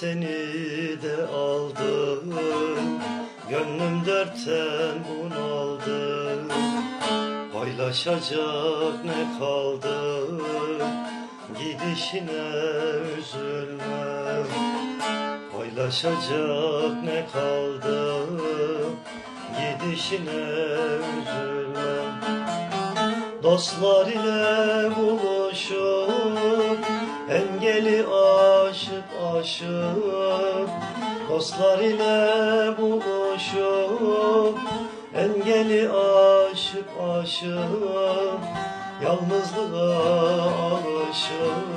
seni de aldım. Gönlüm dertten bunaldı. Paylaşacak ne kaldı? Gidişine üzülmem Paylaşacak ne kaldı? Gidişine üzülmem Dostlar ile buluşup Engeli aşıp aşıp Dostlar ile buluşup Engeli aşıp aşıp Yalnızlığa alışıp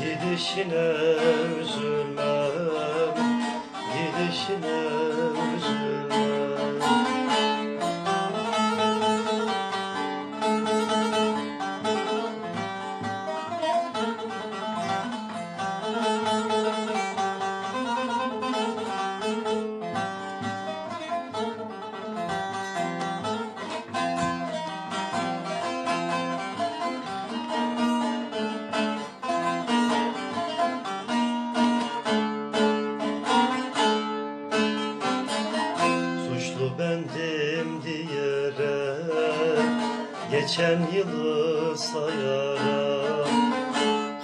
Gidişine üzülmem Gidişine üzülmem bendim diyerek Geçen yılı sayarak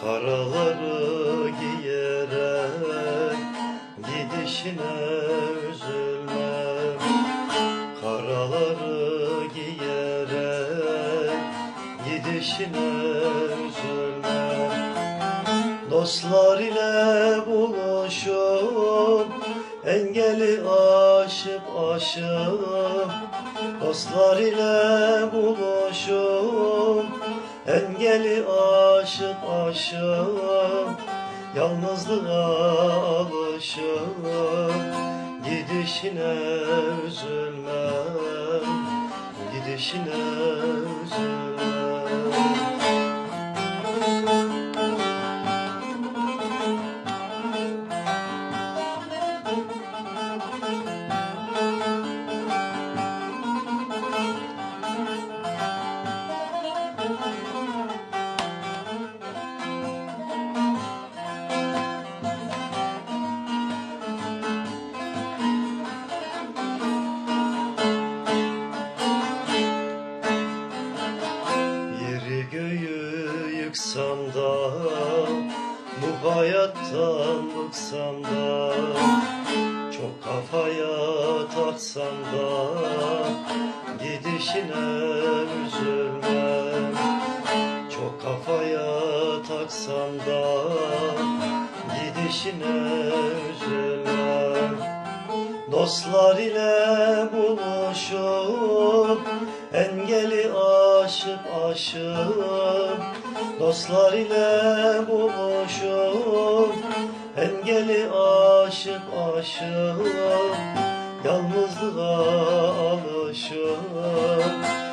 Karaları giyerek Gidişine üzülmem. Karaları giyerek Gidişine üzülmem. Dostlar ile buluşup Engeli aşıp aşıp Dostlar ile buluşup Engeli aşıp aşıp Yalnızlığa alışıp Gidişine üzülmem Gidişine hayattan bıksam da Çok kafaya taksam da Gidişine üzülmem. Çok kafaya taksam da Gidişine üzülmem. Dostlar ile buluşup Engeli aşıp aşıp Dostlar ile buluşup Engeli aşıp aşıp Yalnızlığa Gidişine